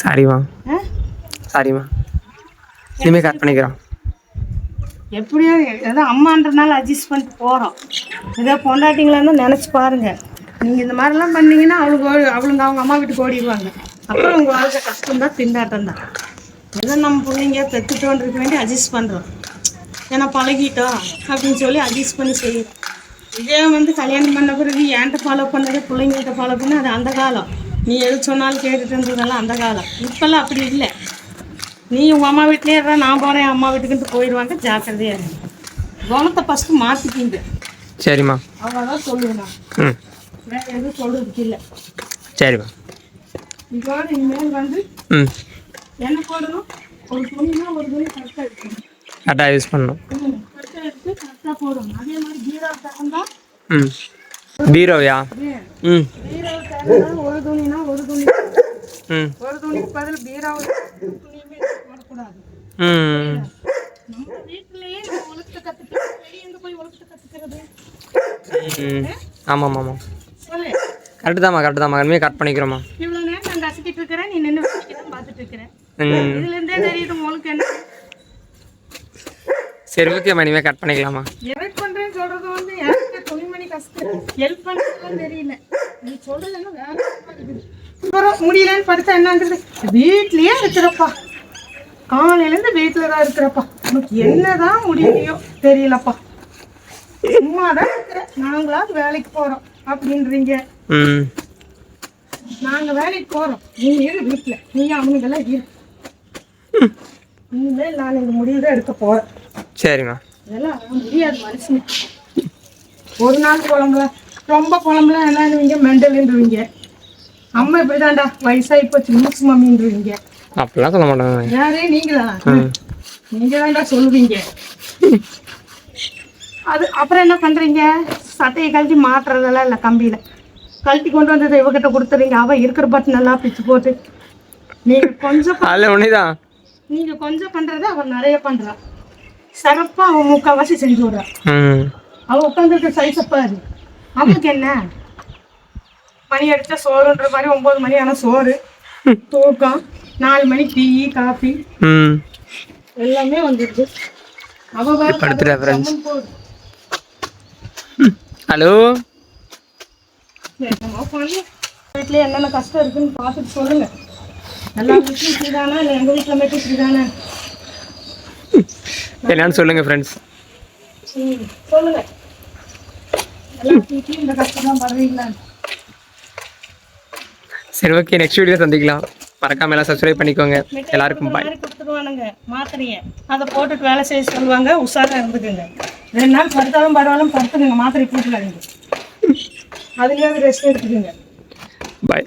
சரிம்மா? சரிம்மா. இனிமேல் கட் பண்ணிக்கிறோம். எப்படியோ ஏதோ அம்மான்றனால அட்ஜஸ்ட் பண்ணிட்டு போகிறோம் ஏதோ பொண்டாட்டிங்களான்னு நினச்சி பாருங்க. நீங்கள் இந்த மாதிரிலாம் பண்ணீங்கன்னா அவளுக்கு அவளுங்க அவங்க அம்மா வீட்டுக்கு ஓடிடுவாங்க. அப்புறம் உங்கள் வாழ்க்கை கஷ்டம் தான் திண்டாட்டம் தான் ஏதோ நம்ம பிள்ளைங்க பெற்றுட்டோன்றதுக்கு வேண்டி அட்ஜஸ்ட் பண்ணுறோம் ஏன்னா பழகிட்டோம் அப்படின்னு சொல்லி அட்ஜஸ்ட் பண்ணி செய்யுறோம். இதே வந்து கல்யாணம் பண்ண பிறகு என்கிட்ட ஃபாலோ பண்ணது பிள்ளைங்கள்ட்ட ஃபாலோ பண்ண அது அந்த காலம். நீ எது சொன்னாலும் கேட்டுட்டுன்றதெல்லாம் அந்த காலம். இப்போல்லாம் அப்படி இல்லை. நீ உங்கள் அம்மா வீட்லேயே இருந்தா நான் போகிறேன் அம்மா வீட்டுக்குன்ட்டு போயிடுவாங்க ஜாக்கிரதையாக இருங்க குணத்தை ஃபஸ்ட்டு மாற்றிக்கிங்க சரிம்மா. அவ்வளோதான் சொல்லுவேன் நான். ம். வேற எதுவும் சொல்கிறதுக்கு இல்லை. சரிம்மா. இதோட இனிமேல் வந்து ம். என்ன போடணும்? ஒரு துணினா ஒரு துணி கரெக்டாக இருக்கணும் கரெக்டாக யூஸ் பண்ணணும். கரெக்டாக எடுத்து கரெக்டாக போடணும். அதே மாதிரி பீரோ தகுந்தா ம். பீரோவியா? ம். ஒரு துணினா ஒரு துணி. ம். ஒரு துணிக்கு பதில் பீரோவில் துணியுமே போடக்கூடாது. ம். நம்ம வீட்டிலேயே நம்ம ஒழுக்கத்தை வெளியே எங்கே போய் ஒழுக்கத்தை கற்றுக்கிறது ம். ஆமாம் ஆமாம் சொல்லு. கரெக்டு தாம்மா கரெக்டு தாம்மா இனிமேல் கட் பண்ணிக்கிறோம்மா. இவ்வளோ நேரம் நான் கசக்கிட்டு இருக்கிறேன். நீ நின்று பார்த்துட்டு இருக்கிறேன். ம். இதுல இருந்தே தெரியுது உங்களுக்கு என்ன? சரி ஓகேம்மா. இனிமேல் கட் பண்ணிக்கலாமா ஹெல்ப் பண்றேன்னு சொல்றது வந்து எனக்கு துணிமணி கஷ்டம்? ஹெல்ப் பண்றதுலாம் தெரியல. முடியலன்னு படுத்தா என்னங்கிறது? வீட்லயே இருக்கிறப்பா. காலையில இருந்து வீட்டுல தான் இருக்கிறப்பா. உனக்கு என்னதான் முடியலையோ தெரியலப்பா. சும்மா தான் இருக்கிறேன். நாங்களாவது வேலைக்கு போறோம். அப்படின்றீங்க. நாங்க வேலைக்கு போறோம். நீ இரு வீட்டுல நீ அவனுங்கெல்லாம் இரு. இனிமேல் நான் இந்த முடிவு தான் எடுக்க போறேன். சரிம்மா. இதெல்லாம் முடியாது மனுஷனுக்கு ஒரு நாள் குழம்புல ரொம்ப குழம்புல என்னன்னுவீங்க மெண்டல்ன்றீங்க அம்மா இப்படிதான்டா வயசாகி போச்சு மூச்சு மம்மின்றீங்க அப்படிலாம் சொல்ல மாட்டாங்க. யாரே? நீங்களா? நீங்க தான்டா சொல்லுவீங்க. அது அப்புறம் என்ன பண்றீங்க? சட்டையை கழட்டி மாட்டுறதெல்லாம் இல்லை கம்பியில. கழட்டி கொண்டு வந்ததை இவகிட்ட கொடுத்துறீங்க. அவ இருக்கிற பட்டன் எல்லாம் பிச்சு போட்டு. நீங்க கொஞ்சம் அதில் நீங்க கொஞ்சம் பண்றதை அவன் நிறைய பண்றா. சிறப்பா அவன் முக்கால்வாசி செஞ்சு விடுறா. ம். அவ உட்காந்துருக்க சைஸை பாரு. அவனுக்கு என்ன? மணி அடிச்சா சோறுன்ற மாதிரி ஒன்பது மணி ஆனா சோறு. தூக்கம். நாலு மணி டீ காஃபி எல்லாமே போகுது. ஹலோ. வீட்லயே என்னென்ன கஷ்டம் இருக்குன்னு பார்த்துட்டு சொல்லுங்க. எல்லா வீட்லையும் இப்படிதானா? இல்லை எங்க வீட்டுல மட்டும் இப்படிதானே? என்னன்னு சொல்லுங்கள் ஃப்ரெண்ட்ஸ் சொல்லுங்க எல்லா வீட்லயும் இந்த கஷ்டம் தான் படுறீங்களா சரி ஓகே நெக்ஸ்ட் வீடியோ சந்திக்கலாம். மறக்காம எல்லாம் சப்ஸ்கிரைப் பண்ணிக்கோங்க. எல்லாருக்கும் பாய் கொடுத்துருவானுங்க. மாத்திரைய. அதை போட்டுட்டு வேலை செய்ய சொல்லுவாங்க. உஷாரா இருந்துக்குங்க. ரெண்டு நாள் படுத்தாலும் பரவாயில்ல படுத்துக்குங்க. மாத்திரை போட்டுக்காதீங்க அதுலயாவது ரெஸ்ட் எடுத்துக்குங்க. பாய்